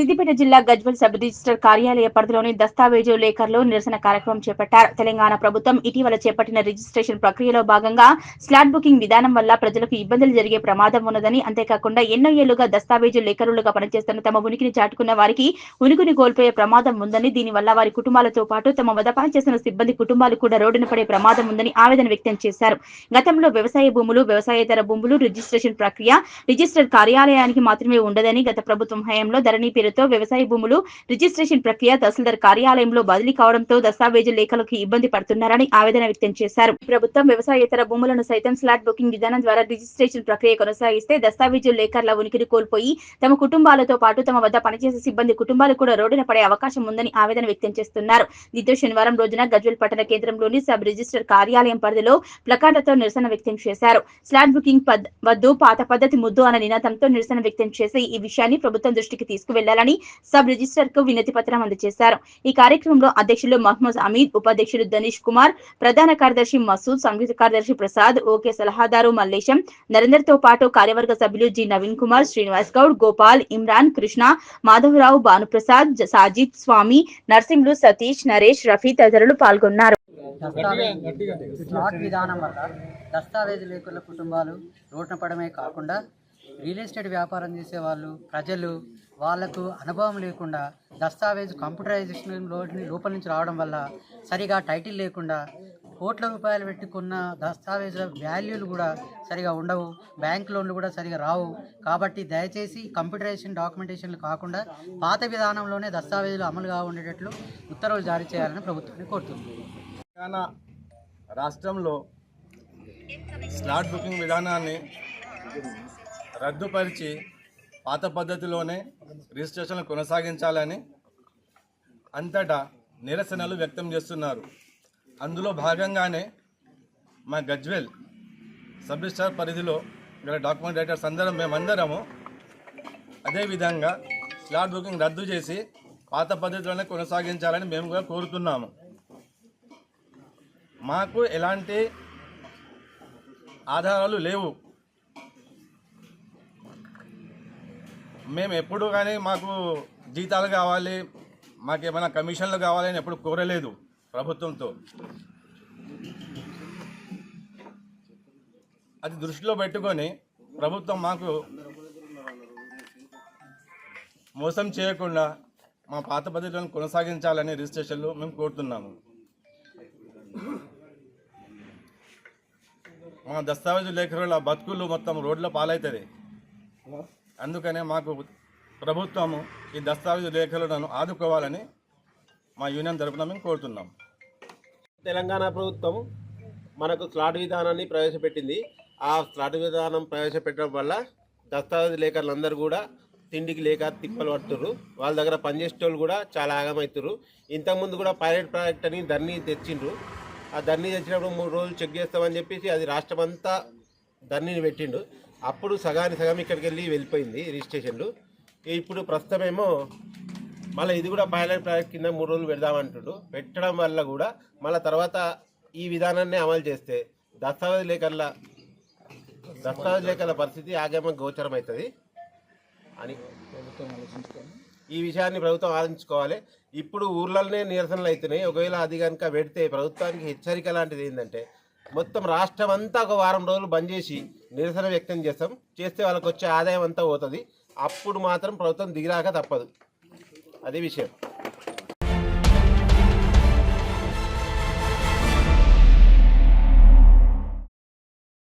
సిద్దిపేట జిల్లా Gajwel sub register కార్యాలయ పరిధిలోని దస్తావేజు లేఖర్లు నిరసన కార్యక్రమం చేపట్టారు. తెలంగాణ ప్రభుత్వం ఇటీవల చేపట్టిన రిజిస్ట్రేషన్ ప్రక్రియలో భాగంగా స్లాట్ బుకింగ్ విధానం వల్ల ప్రజలకు ఇబ్బందులు జరిగే ప్రమాదం ఉన్నదని అంతేకాకుండా ఎన్నో ఏళ్ళుగా దస్తావేజు లేఖరులుగా పనిచేస్తున్న తమ ఉనికిని చాటుకున్న వారికి ఉనికిని కోల్పోయే ప్రమాదం ఉందని దీనివల్ల వారి కుటుంబాలతో పాటు తమ వద్ద పనిచేస్తున్న సిబ్బంది కుటుంబాలు కూడా రోడ్డున పడే ప్రమాదం ఉందని ఆవేదన వ్యక్తం చేశారు. గతంలో వ్యవసాయ భూములు వ్యవసాయేతర భూములు రిజిస్ట్రేషన్ ప్రక్రియ రిజిస్టర్ కార్యాలయానికి మాత్రమే ఉండదని గత ప్రభుత్వం హయాంలో ధరణి పేరుతో వ్యవసాయ భూములు రిజిస్ట్రేషన్ ప్రక్రియ తహసీల్దార్ కార్యాలయంలో బదిలీ కావడంతో దస్తావేజు లేఖలకు ఇబ్బంది పడుతున్నారని ఆవేదన వ్యక్తం చేశారు. ప్రభుత్వం వ్యవసాయేతర భూములను సైతం స్లాట్ బుకింగ్ విధానం ద్వారా రిజిస్ట్రేషన్ ప్రక్రియ కొనసాగిస్తే దస్తావేజు లేఖర్ల ఉనికిని కోల్పోయి తమ కుటుంబాలతో పాటు తమ వద్ద పనిచేసే సిబ్బంది కుటుంబాలు కూడా రోడ్డున పడే అవకాశం ఉందని ఆవేదన వ్యక్తం చేస్తున్నారు. దీంతో శనివారం రోజున గజ్వల్ పట్టణ కేంద్రంలోని సబ్ రిజిస్టర్ కార్యాలయం పరిధిలో ప్లకార్డులతో నిరసన వ్యక్తం చేశారు. స్లాట్ బుకింగ్ పద్ వద్దు పాత పద్ధతి ముద్దు అన్న నినాదంతో నిరసన వ్యక్తం చేసి ఈ విషయాన్ని ప్రభుత్వం దృష్టికి తీసుకువెళ్ళాలని సబ్ రిజిస్టర్కు వినతి పత్రం అందజేశారు. ఈ కార్యక్రమంలో అధ్యక్షులు మహమ్మద్ అమీద్ ఉపాధ్యక్షులు దనీష్ కుమార్ ప్రధాన కార్యదర్శి మసూద్ సంయుక్త కార్యదర్శి ప్రసాద్ ఓకే సలహాదారు మల్లేశం నరేందర్తో పాటు కార్యవర్గ సభ్యులు జి నవీన్ కుమార్ శ్రీనివాస్ గౌడ్ గోపాల్ ఇమ్రాన్ కృష్ణ మాధవరావు భానుప్రసాద్ సాజిద్ స్వామి నర్సింహులు సతీష్ నరేష్ రఫీ తదితరులు పాల్గొన్నారు. విధానం వల్ల లేకుల కుటుంబాలు రోడ్న పడమే కాకుండా రియల్ ఎస్టేట్ వ్యాపారం చేసే వాళ్ళు ప్రజలు వాళ్ళకు అనుభవం లేకుండా దస్తావేజ్ కంప్యూటరైజేషన్ లోపల నుంచి రావడం వల్ల సరిగా టైటిల్ లేకుండా కోట్ల రూపాయలు పెట్టుకున్న దస్తావేజుల వాల్యూలు కూడా సరిగా ఉండవు బ్యాంక్ లోన్లు కూడా సరిగా రావు. కాబట్టి దయచేసి కంప్యూటరైజేషన్ డాక్యుమెంటేషన్లు కాకుండా పాత విధానంలోనే దస్తావేజులు అమలుగా ఉండేటట్లు ఉత్తర్వులు జారీ చేయాలని ప్రభుత్వాన్ని కోరుతుంది. తెలంగాణ రాష్ట్రంలో స్లాట్ బుకింగ్ విధానాన్ని రద్దుపరిచి పాత పద్ధతిలోనే రిజిస్ట్రేషన్లు కొనసాగించాలని అంతటా నిరసనలు వ్యక్తం చేస్తున్నారు. అందులో భాగంగానే మా గజ్వెల్ సబ్ రిజిస్టార్ పరిధిలో గల డాక్యుమెంట్ రైటర్స్ అందరం మేమందరము అదేవిధంగా స్లాట్ బుకింగ్ రద్దు చేసి పాత పద్ధతిలోనే కొనసాగించాలని మేము కూడా కోరుతున్నాము. మాకు ఎలాంటి ఆధారాలు లేవు. మేము ఎప్పుడు కానీ మాకు జీతాలు కావాలి మాకు ఏమైనా కమిషన్లు కావాలి అని ఎప్పుడు కోరలేదు ప్రభుత్వంతో. అది దృష్టిలో పెట్టుకొని ప్రభుత్వం మాకు మోసం చేయకుండా మా పాత పద్ధతులను కొనసాగించాలని రిజిస్ట్రేషన్లు మేము కోరుతున్నాము. మా దస్తావేజు లేఖరుల బతుకులు మొత్తం రోడ్ల పాలవుతుంది అందుకనే మాకు ప్రభుత్వము ఈ దస్తావేజు లేఖలను ఆదుకోవాలని మా యూనియన్ తరఫున మేము కోరుతున్నాం. తెలంగాణ ప్రభుత్వం మనకు స్లాట్ విధానాన్ని ప్రవేశపెట్టింది. ఆ స్లాట్ విధానం ప్రవేశపెట్టడం వల్ల దస్తావేజ్ లేఖర్లందరూ కూడా తిండికి లేక తిప్పలు పడుతురు వాళ్ళ దగ్గర పనిచేసేటోళ్ళు కూడా చాలా ఆగమవుతురు ఇంతకుముందు కూడా పైలట్ ప్రాజెక్ట్ అని ధర్నీ తెచ్చిండ్రు. ఆ ధర్నీ తెచ్చినప్పుడు మూడు రోజులు చెక్ చేస్తామని చెప్పేసి అది రాష్ట్రమంతా ధర్నీని పెట్టిండు. అప్పుడు సగాని సగం ఇక్కడికి వెళ్ళి వెళ్ళిపోయింది రిజిస్ట్రేషన్లు. ఇప్పుడు ప్రస్తుతమేమో మళ్ళీ ఇది కూడా పైలట్ ప్రాజెక్ట్ కింద మూడు రోజులు పెడదామంటుడు. పెట్టడం వల్ల కూడా మళ్ళీ తర్వాత ఈ విధానాన్ని అమలు చేస్తే దస్తావేజ్ లేఖల దస్తావేజ్ లేఖల పరిస్థితి ఆగమ గోచరం అవుతుంది అని ఈ విషయాన్ని ప్రభుత్వం ఆలోచించుకోవాలి. ఇప్పుడు ఊర్లలోనే నిరసనలు అవుతున్నాయి. ఒకవేళ అది కనుక పెడితే ప్రభుత్వానికి హెచ్చరిక లాంటిది ఏంటంటే మొత్తం రాష్ట్రం అంతా ఒక వారం రోజులు బంద్ చేసి నిరసన వ్యక్తం చేస్తాం. చేస్తే వాళ్ళకి వచ్చే ఆదాయం అంతా పోతుంది. అప్పుడు మాత్రం ప్రభుత్వం దిగిరాక తప్పదు. అదే విషయం.